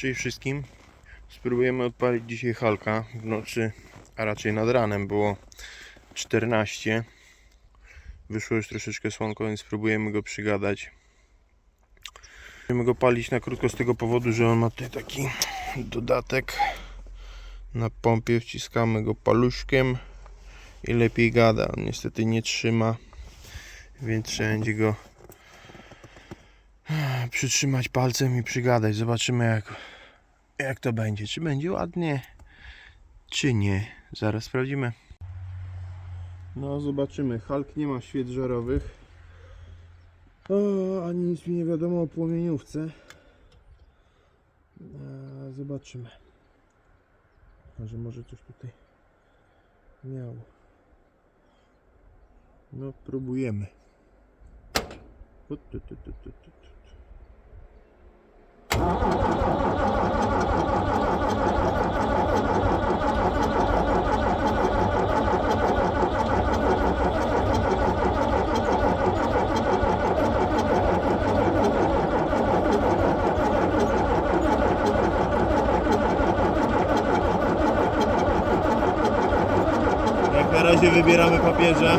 Cześć wszystkim. Spróbujemy odpalić dzisiaj halka w nocy, a raczej nad ranem było 14. Wyszło już troszeczkę słonko, więc spróbujemy go przygadać. Będziemy go palić na krótko z tego powodu, że on ma tutaj taki dodatek. Na pompie wciskamy go paluszkiem i lepiej gada. On niestety nie trzyma, więc trzeba będzie go przytrzymać palcem i przygadać. Zobaczymy jak, jak to będzie. Czy będzie ładnie, czy nie. Zaraz sprawdzimy. No zobaczymy. Hulk nie ma świec żarowych. O, ani nic mi nie wiadomo o płomieniówce. E, zobaczymy. Może może coś tutaj miał. No próbujemy. O, tu, tu, tu, tu, Na razie wybieramy papieża.